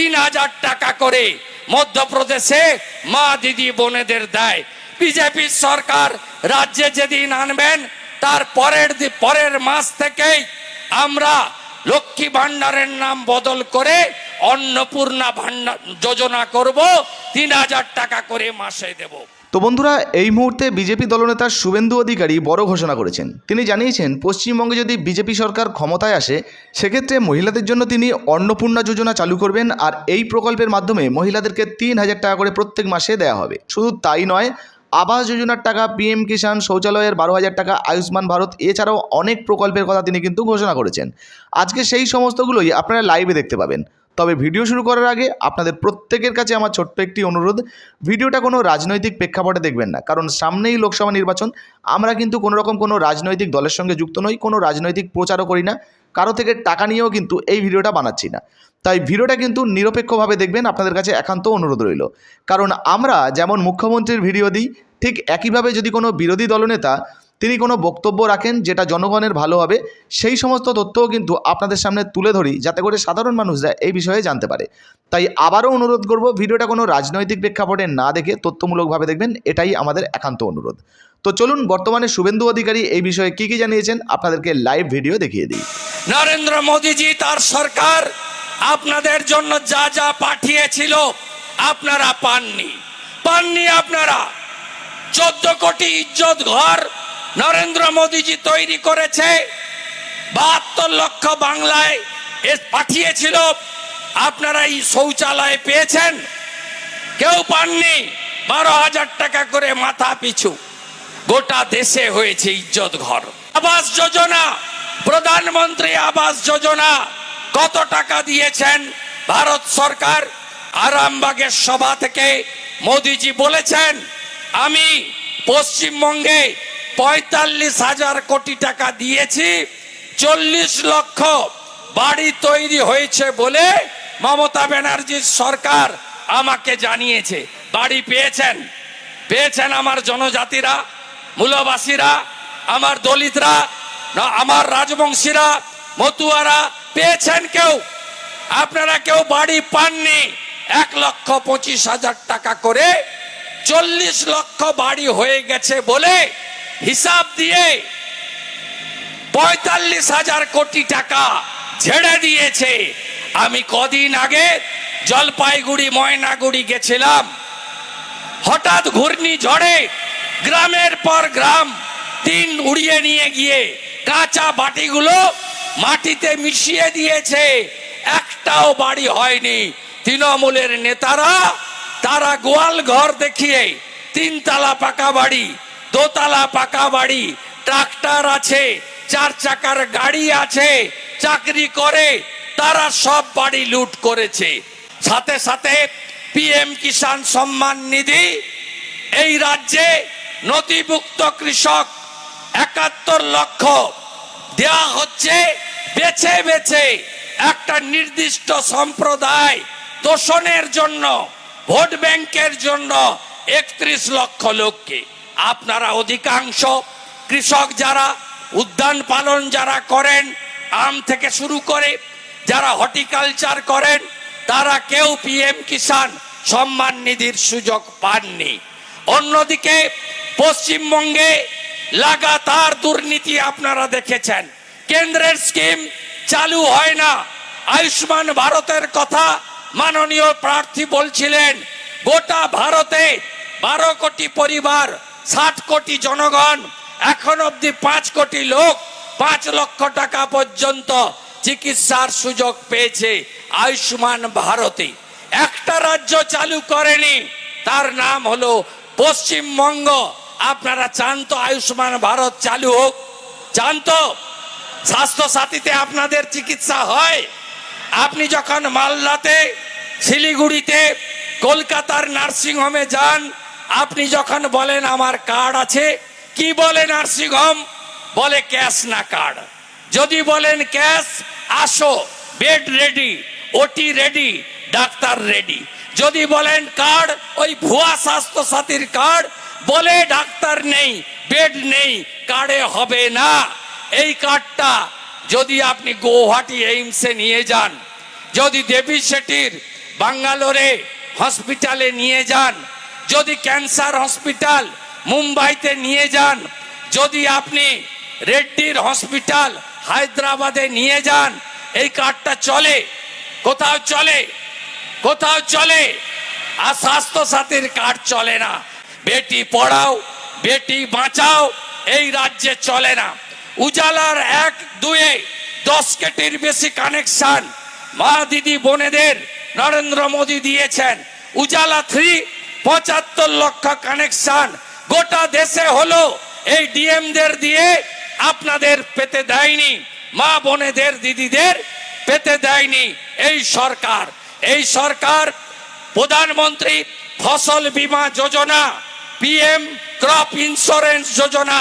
তিন হাজার টাকা করে মধ্যপ্রদেশে মা দিদি বোনেদের দেয়। বিজেপি সরকার রাজ্যে যেদিন আনবেন, তার পরের পরের মাস থেকেই আমরা লক্ষ্মী ভাণ্ডারের নাম বদল করে অন্নপূর্ণা ভাণ্ডার যোজনা করব। তিন হাজার টাকা করে মাসে দেব। তো বন্ধুরা, এই মুহূর্তে বিজেপি দলনেতা শুভেন্দু অধিকারী বড় ঘোষণা করেছেন। তিনি জানিয়েছেন, পশ্চিমবঙ্গে যদি বিজেপি সরকার ক্ষমতায় আসে, সেক্ষেত্রে মহিলাদের জন্য তিনি অন্নপূর্ণা যোজনা চালু করবেন আর এই প্রকল্পের মাধ্যমে মহিলাদেরকে তিন হাজার টাকা করে প্রত্যেক মাসে দেওয়া হবে। শুধু তাই নয়, আবাস যোজনার টাকা, পিএম কিষাণ শৌচালয়ের বারো হাজার টাকা, আয়ুষ্মান ভারত, এছাড়াও অনেক প্রকল্পের কথা তিনি কিন্তু ঘোষণা করেছেন। আজকে সেই সমস্তগুলোই আপনারা লাইভে দেখতে পাবেন। তবে ভিডিও শুরু করার আগে আপনাদের প্রত্যেকের কাছে আমার ছোট্ট একটি অনুরোধ, ভিডিওটা কোনো রাজনৈতিক প্রেক্ষাপটে দেখবেন না, কারণ সামনেই লোকসভা নির্বাচন, আমরা কিন্তু কোনো রকম কোনো রাজনৈতিক দলের সঙ্গে যুক্ত নই, কোনো রাজনৈতিক প্রচারও করি না, কারও থেকে টাকা নিয়েও কিন্তু এই ভিডিওটা বানাচ্ছি না। তাই ভিডিওটা কিন্তু নিরপেক্ষভাবে দেখবেন, আপনাদের কাছে একান্ত অনুরোধ রইল। কারণ আমরা যেমন মুখ্যমন্ত্রীর ভিডিও দিই, ঠিক একইভাবে যদি কোনো বিরোধী দলনেতা তিনি কোনো বক্তব্য রাখেন যেটা জনগণের ভালো হবে, সেই সমস্ত তথ্যও কিন্তু আপনাদের সামনে তুলে ধরি যাতে করে সাধারণ মানুষরা এই বিষয়ে জানতে পারে। তাই আবারও অনুরোধ করব, ভিডিওটা কোনো রাজনৈতিক প্রেক্ষাপটে না দেখে তথ্যমূলকভাবে দেখবেন, এটাই আমাদের একান্ত অনুরোধ। তো চলুন, বর্তমানে শুভেন্দু অধিকারী এই বিষয়ে কী কী জানিয়েছেন, আপনাদেরকে লাইভ ভিডিও দেখিয়ে দিই। নরেন্দ্র মোদীজি তার সরকার আপনাদের জন্য যা যা পাঠিয়েছিল, আপনারা পাননি। পাননি আপনারা। চোদ্দ কোটি ইজ্জত ঘর নরেন্দ্র মোদীজি তৈরি করেছে। বাহাত্তর লক্ষ বাংলায় পাঠিয়েছিল। আপনারা এই শৌচালয় পেয়েছেন। কেউ পাননি। বারো হাজার টাকা করে মাথা পিছু। গোটা দেশে হয়েছে ইজ্জত ঘর। আবাস যোজনা, প্রধানমন্ত্রী আবাস যোজনা কত টাকা দিয়েছেন ভারত সরকার? আরামবাগের সভা থেকে মোদিজি বলেছেন, আমি পশ্চিমবঙ্গে পঁয়তাল্লিশ হাজার কোটি টাকা দিয়েছি, চল্লিশ লক্ষ বাড়ি তৈরি হয়েছে বলে মমতা ব্যানার্জির সরকার আমাকে জানিয়েছে। বাড়ি পেয়েছেন পেয়েছেন আমার জনজাতিরা, মূলবাসীরা, আমার দলিতরা আমার রাজবংশীরা, মতুয়ারা, পেয়েছেন কেউ? আপনারা কেউ বাড়ি পাননি? এক লক্ষ পঁচিশ হাজার টাকা করে চল্লিশ লক্ষ বাড়ি হয়ে গেছে বলে হিসাব দিয়ে পঁয়তাল্লিশ হাজার কোটি টাকা ছেড়ে দিয়েছে। আমি কদিন আগে জলপাইগুড়ি, ময়নাগুড়ি গেছিলাম। হঠাৎ ঘূর্ণি ঝড়ে গ্রামের পর গ্রাম তিন উড়িয়ে নিয়ে গিয়ে কাঁচা বাটিগুলো মাটিতে মিশিয়ে দিয়েছে। একটাও বাড়ি হয়নি। তৃণমূলের নেতারা তারা গোয়াল ঘর দেখিয়ে তিনতলা পাকা বাড়ি দোতলা পাকা বাড়ি, ট্রাক্টর আছে, চার চাকার গাড়ি আছে, চাকরি করে, তারা সব বাড়ি লুট করেছে। সাথে সাথে পিএম কিষাণ সম্মান নিধি, এই রাজ্যে নথিভুক্ত কৃষক একাত্তর লক্ষ। দেয়া হচ্ছে বেছে বেছে একটা নির্দিষ্ট সম্প্রদায় তোষণের জন্য, ভোট ব্যাংকের জন্য একত্রিশ লক্ষ লোককে। আপনারা অধিকাংশ কৃষক যারা উদ্যান পালন যারা করেন, আম থেকে শুরু করে যারা হর্টিকালচার করেন, তারা কেউ পিএম কিষাণ সম্মান নিধির সুযোগ পাননি। অন্যদিকে পশ্চিমবঙ্গে লাগাতার দুর্নীতি আপনারা দেখেছেন। কেন্দ্রের স্কিম চালু হয় না। আয়ুষ্মান ভারতের কথা মাননীয় প্রার্থী বলছিলেন, গোটা ভারতে বারো কোটি পরিবার ষাট কোটি জনগণ, এখন অবধি পাঁচ কোটি লোক, পাঁচ লক্ষ টাকা পর্যন্ত চিকিৎসার সুযোগ পেয়েছে আয়ুষ্মান ভারতে। একটা রাজ্য চালু করেনি, তার নাম হলো পশ্চিমবঙ্গ। আপনারা চান তো আয়ুষ্মান ভারত চালু হোক। চান তো স্বাস্থ্য সাথীতে আপনাদের চিকিৎসা হয়। আপনি যখন মালদাতে, শিলিগুড়িতে, কলকাতার নার্সিং হোমে যান আপনি যখন বলেন আমার কার্ড আছে, কি বলে নার্সিং হোম বলে ক্যাশ না কার্ড। যদি বলেন ক্যাশ, আসো, bed ready OT ready, doctor ready. যদি বলেন কার্ড, ওই ভুয়া স্বাস্থ্য সাথীর কার্ড, বলে ডাক্তার নেই, বেড নেই, কার্ডে হবে না। এই কার্ডটা যদি আপনি গৌহাটি এইমসে নিয়ে যান, যদি দেবী শেঠির বাঙ্গালোরে হসপিটালে নিয়ে যান যদি ক্যান্সার হসপিটাল মুম্বাইতে নিয়ে যান, যদি আপনি রেড্ডির হসপিটাল হায়দ্রাবাদে নিয়ে যান, এই কার্ডটা চলে, কোথাও চলে কোথাও চলে, আর স্বাস্থ্য সাথীর কার্ড চলে না। বেটি পড়াও, বেটি বাঁচাও, এই রাজ্যে চলে না। উজালার এক, দুয়ে দশ কেটির বেশি কানেকশন মা দিদি বোনেদের নরেন্দ্র মোদী দিয়েছেন। উজালা থ্রি পঁচাত্তর লক্ষ কানেকশন গোটা দেশে হলো। এই ডিএমদের দিয়ে আপনাদের পেতে দেয়নি, মা বোনেদের, দিদিদের পেতে দেয়নি এই সরকার। এই সরকার প্রধানমন্ত্রী ফসল বীমা যোজনা, পিএম ক্রপ ইন্স্যুরেন্স যোজনা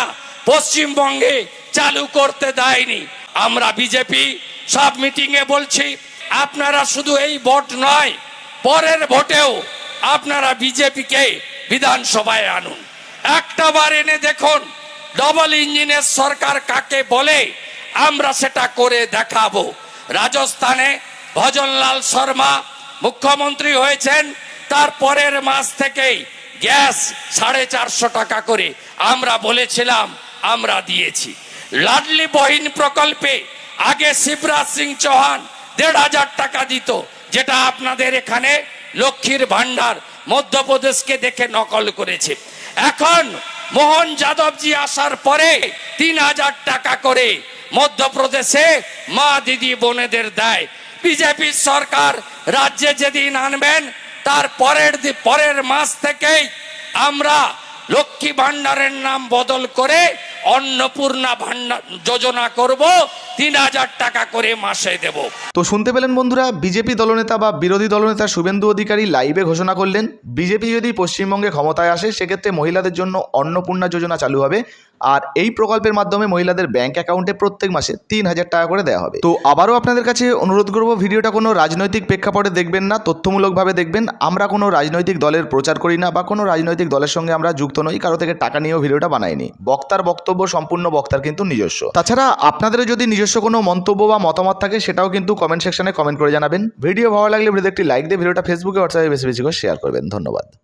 পশ্চিমবঙ্গে চালু করতে দেয়নি। আমরা বিজেপি সব মিটিংয়ে বলছি, আপনারা শুধু এই ভোট নয়, পরের ভোটেও আপনারা বিজেপিকে বিধানসভায় আনুন। একটা বার এনে দেখুন ডবল ইঞ্জিনের সরকার কাকে বলে, আমরা সেটা করে দেখাবো। রাজস্থানে ভজনলাল শর্মা মুখ্যমন্ত্রী হয়েছেন, তার পরের মাস থেকেই গ্যাস সাড়ে চারশো টাকা করে আমরা বলেছিলাম, আমরা দিয়েছি। লাডলি বহিন প্রকল্পে আগে শিবরাজ সিং চৌহান দেড় হাজার টাকা দিত, যেটা আপনাদের এখানে লক্ষ্মীর ভান্ডার মধ্যপ্রদেশকে দেখে নকল করেছে। এখন মোহন যাদবজি আসার পরে তিন হাজার টাকা করে মধ্যপ্রদেশে মা দিদি বোনেদের দেয়। বিজেপি সরকার রাজ্যে যেদিন আনবেন, তার পরের পরের মাস থেকেই আমরা লক্ষ্মী ভান্ডারের নাম বদল করে অন্নপূর্ণা ভান্ডার যোজনা করব, তিন হাজার টাকা করে মাসে দেব। তো শুনতে পেলেন বন্ধুরা, বিজেপি দলনেতা বা বিরোধী দলনেতা শুভেন্দু অধিকারী লাইভে ঘোষণা করলেন, বিজেপি যদি পশ্চিমবঙ্গে ক্ষমতায় আসে, সেক্ষেত্রে মহিলাদের জন্য অন্নপূর্ণা যোজনা চালু হবে, আর এই প্রকল্পের মাধ্যমে মহিলাদের ব্যাংক অ্যাকাউন্টে প্রত্যেক মাসে তিন হাজার টাকা করে দেওয়া হবে। তো আবারও আপনাদের কাছে অনুরোধ করব, ভিডিওটা কোনো রাজনৈতিক প্রেক্ষাপটে দেখবেন না, তথ্যমূলকভাবে দেখবেন। আমরা কোনো রাজনৈতিক দলের প্রচার করি না বা কোনো রাজনৈতিক দলের সঙ্গে আমরা যুক্ত নই, কারও থেকে টাকা নিয়েও ভিডিওটা বানাইনি বক্তার বক্তব্য সম্পূর্ণ বক্তার কিন্তু নিজস্ব। তাছাড়া আপনাদের যদি নিজস্ব কোনো মন্তব্য বা মতামত থাকে, সেটাও কিন্তু কমেন্ট সেকশনে কমেন্ট করে জানাবেন। ভিডিও ভালো লাগলে ভিডিও একটি লাইক দিয়ে ভিডিওটা ফেসবুকে হোয়াটসঅ্যাপে বেশি বেশি করে শেয়ার করবেন। ধন্যবাদ।